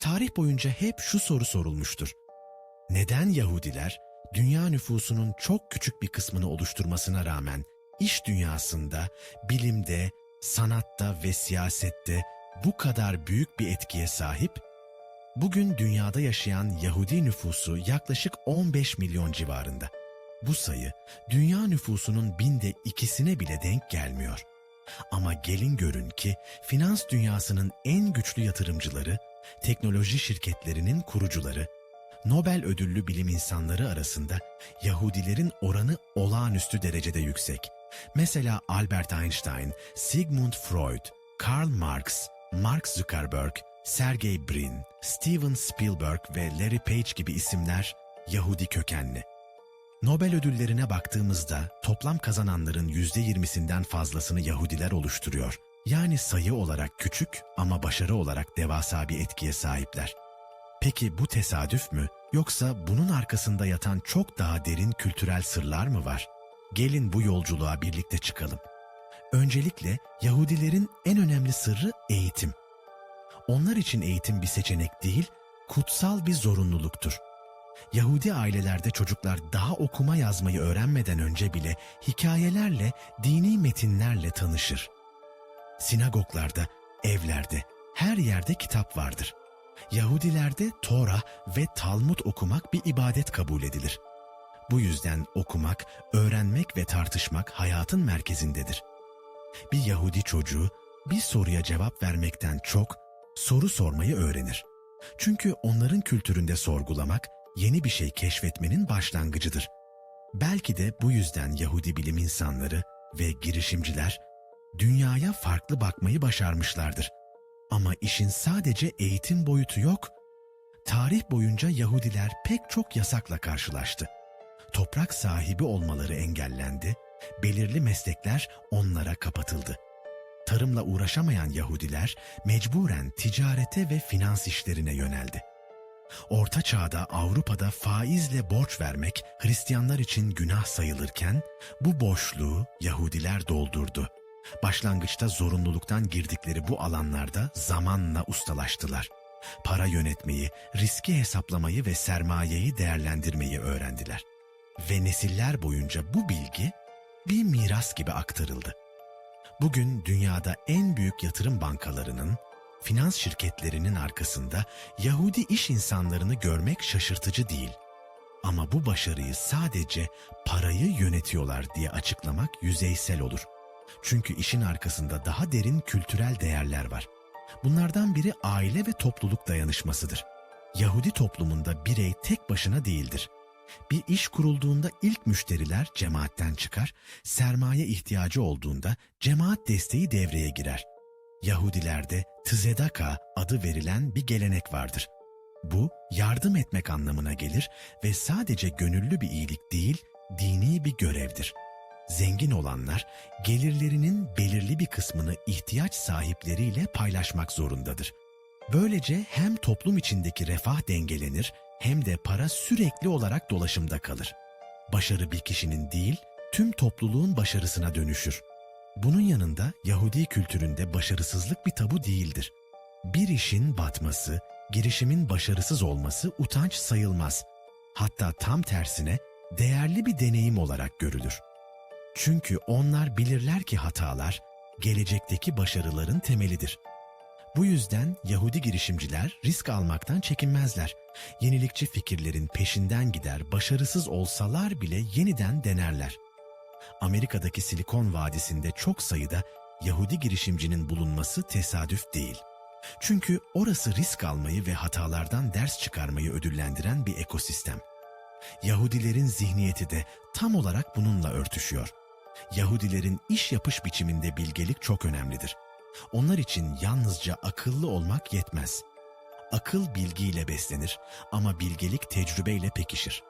Tarih boyunca hep şu soru sorulmuştur. Neden Yahudiler dünya nüfusunun çok küçük bir kısmını oluşturmasına rağmen iş dünyasında, bilimde, sanatta ve siyasette bu kadar büyük bir etkiye sahip? Bugün dünyada yaşayan Yahudi nüfusu yaklaşık 15 milyon civarında. Bu sayı dünya nüfusunun binde ikisine bile denk gelmiyor. Ama gelin görün ki finans dünyasının en güçlü yatırımcıları, teknoloji şirketlerinin kurucuları, Nobel ödüllü bilim insanları arasında Yahudilerin oranı olağanüstü derecede yüksek. Mesela Albert Einstein, Sigmund Freud, Karl Marx, Mark Zuckerberg, Sergey Brin, Steven Spielberg ve Larry Page gibi isimler Yahudi kökenli. Nobel ödüllerine baktığımızda toplam kazananların %20'sinden fazlasını Yahudiler oluşturuyor. Yani sayı olarak küçük ama başarı olarak devasa bir etkiye sahipler. Peki bu tesadüf mü yoksa bunun arkasında yatan çok daha derin kültürel sırlar mı var? Gelin bu yolculuğa birlikte çıkalım. Öncelikle Yahudilerin en önemli sırrı eğitim. Onlar için eğitim bir seçenek değil, kutsal bir zorunluluktur. Yahudi ailelerde çocuklar daha okuma yazmayı öğrenmeden önce bile hikayelerle, dini metinlerle tanışır. Sinagoglarda, evlerde, her yerde kitap vardır. Yahudilerde Tora ve Talmud okumak bir ibadet kabul edilir. Bu yüzden okumak, öğrenmek ve tartışmak hayatın merkezindedir. Bir Yahudi çocuğu bir soruya cevap vermekten çok soru sormayı öğrenir. Çünkü onların kültüründe sorgulamak yeni bir şey keşfetmenin başlangıcıdır. Belki de bu yüzden Yahudi bilim insanları ve girişimciler dünyaya farklı bakmayı başarmışlardır. Ama işin sadece eğitim boyutu yok. Tarih boyunca Yahudiler pek çok yasakla karşılaştı. Toprak sahibi olmaları engellendi, belirli meslekler onlara kapatıldı. Tarımla uğraşamayan Yahudiler mecburen ticarete ve finans işlerine yöneldi. Orta Çağ'da Avrupa'da faizle borç vermek Hristiyanlar için günah sayılırken bu boşluğu Yahudiler doldurdu. Başlangıçta zorunluluktan girdikleri bu alanlarda zamanla ustalaştılar. Para yönetmeyi, riski hesaplamayı ve sermayeyi değerlendirmeyi öğrendiler. Ve nesiller boyunca bu bilgi bir miras gibi aktarıldı. Bugün dünyada en büyük yatırım bankalarının, finans şirketlerinin arkasında Yahudi iş insanlarını görmek şaşırtıcı değil. Ama bu başarıyı sadece parayı yönetiyorlar diye açıklamak yüzeysel olur. Çünkü işin arkasında daha derin kültürel değerler var. Bunlardan biri aile ve topluluk dayanışmasıdır. Yahudi toplumunda birey tek başına değildir. Bir iş kurulduğunda ilk müşteriler cemaatten çıkar, sermaye ihtiyacı olduğunda cemaat desteği devreye girer. Yahudilerde tzedaka adı verilen bir gelenek vardır. Bu yardım etmek anlamına gelir ve sadece gönüllü bir iyilik değil, dini bir görevdir. Zengin olanlar gelirlerinin belirli bir kısmını ihtiyaç sahipleriyle paylaşmak zorundadır. Böylece hem toplum içindeki refah dengelenir hem de para sürekli olarak dolaşımda kalır. Başarı bir kişinin değil, tüm topluluğun başarısına dönüşür. Bunun yanında Yahudi kültüründe başarısızlık bir tabu değildir. Bir işin batması, girişimin başarısız olması utanç sayılmaz. Hatta tam tersine değerli bir deneyim olarak görülür. Çünkü onlar bilirler ki hatalar gelecekteki başarıların temelidir. Bu yüzden Yahudi girişimciler risk almaktan çekinmezler. Yenilikçi fikirlerin peşinden gider, başarısız olsalar bile yeniden denerler. Amerika'daki Silikon Vadisi'nde çok sayıda Yahudi girişimcinin bulunması tesadüf değil. Çünkü orası risk almayı ve hatalardan ders çıkarmayı ödüllendiren bir ekosistem. Yahudilerin zihniyeti de tam olarak bununla örtüşüyor. Yahudilerin iş yapış biçiminde bilgelik çok önemlidir. Onlar için yalnızca akıllı olmak yetmez. Akıl bilgiyle beslenir ama bilgelik tecrübeyle pekişir.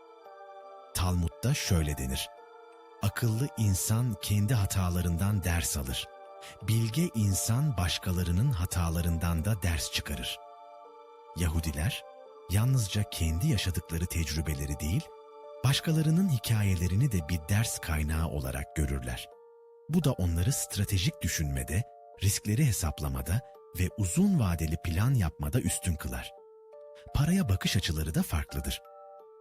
Talmud'da şöyle denir. Akıllı insan kendi hatalarından ders alır. Bilge insan başkalarının hatalarından da ders çıkarır. Yahudiler yalnızca kendi yaşadıkları tecrübeleri değil, başkalarının hikayelerini de bir ders kaynağı olarak görürler. Bu da onları stratejik düşünmede, riskleri hesaplamada ve uzun vadeli plan yapmada üstün kılar. paraya bakış açıları da farklıdır.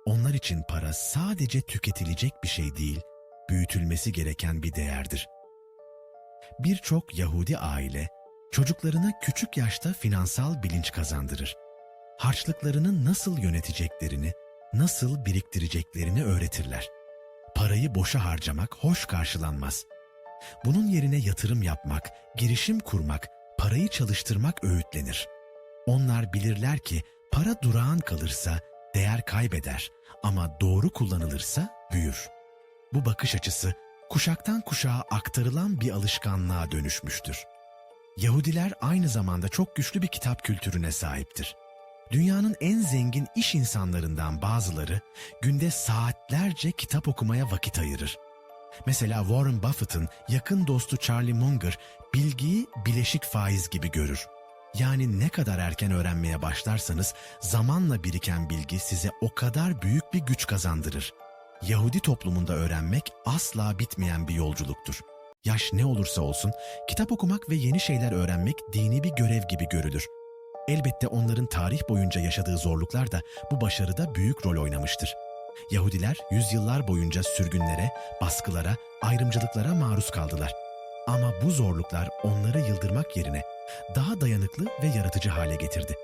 Onlar için para sadece tüketilecek bir şey değil, büyütülmesi gereken bir değerdir. Birçok Yahudi aile çocuklarına küçük yaşta finansal bilinç kazandırır. Harçlıklarını nasıl yöneteceklerini, nasıl biriktireceklerini öğretirler. Parayı boşa harcamak hoş karşılanmaz. Bunun yerine yatırım yapmak, girişim kurmak, parayı çalıştırmak öğütlenir. Onlar bilirler ki para durağan kalırsa değer kaybeder ama doğru kullanılırsa büyür. Bu bakış açısı kuşaktan kuşağa aktarılan bir alışkanlığa dönüşmüştür. Yahudiler aynı zamanda çok güçlü bir kitap kültürüne sahiptir. Dünyanın en zengin iş insanlarından bazıları günde saatlerce kitap okumaya vakit ayırır. Mesela Warren Buffett'ın yakın dostu Charlie Munger bilgiyi bileşik faiz gibi görür. Yani ne kadar erken öğrenmeye başlarsanız zamanla biriken bilgi size o kadar büyük bir güç kazandırır. Yahudi toplumunda öğrenmek asla bitmeyen bir yolculuktur. Yaş ne olursa olsun kitap okumak ve yeni şeyler öğrenmek dini bir görev gibi görülür. Elbette onların tarih boyunca yaşadığı zorluklar da bu başarıda büyük rol oynamıştır. Yahudiler yüzyıllar boyunca sürgünlere, baskılara, ayrımcılıklara maruz kaldılar. Ama bu zorluklar onları yıldırmak yerine daha dayanıklı ve yaratıcı hale getirdi.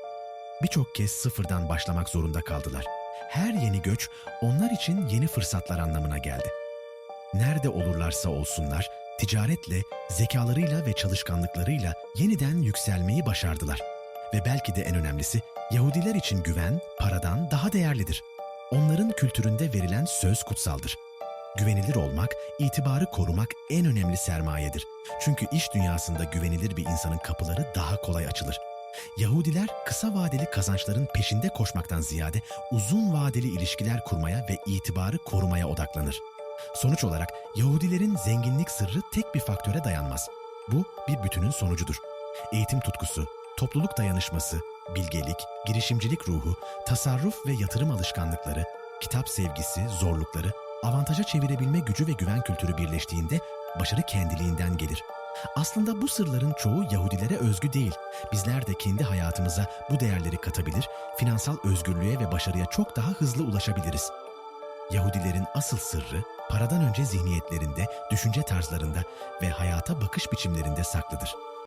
Birçok kez sıfırdan başlamak zorunda kaldılar. Her yeni göç onlar için yeni fırsatlar anlamına geldi. Nerede olurlarsa olsunlar, ticaretle, zekalarıyla ve çalışkanlıklarıyla yeniden yükselmeyi başardılar. Ve belki de en önemlisi, Yahudiler için güven paradan daha değerlidir. Onların kültüründe verilen söz kutsaldır. Güvenilir olmak, itibarı korumak en önemli sermayedir. Çünkü iş dünyasında güvenilir bir insanın kapıları daha kolay açılır. Yahudiler kısa vadeli kazançların peşinde koşmaktan ziyade uzun vadeli ilişkiler kurmaya ve itibarı korumaya odaklanır. Sonuç olarak Yahudilerin zenginlik sırrı tek bir faktöre dayanmaz. Bu bir bütünün sonucudur. Eğitim tutkusu, topluluk dayanışması, bilgelik, girişimcilik ruhu, tasarruf ve yatırım alışkanlıkları, kitap sevgisi, zorlukları, avantaja çevirebilme gücü ve güven kültürü birleştiğinde başarı kendiliğinden gelir. Aslında bu sırların çoğu Yahudilere özgü değil. Bizler de kendi hayatımıza bu değerleri katabilir, finansal özgürlüğe ve başarıya çok daha hızlı ulaşabiliriz. Yahudilerin asıl sırrı paradan önce zihniyetlerinde, düşünce tarzlarında ve hayata bakış biçimlerinde saklıdır.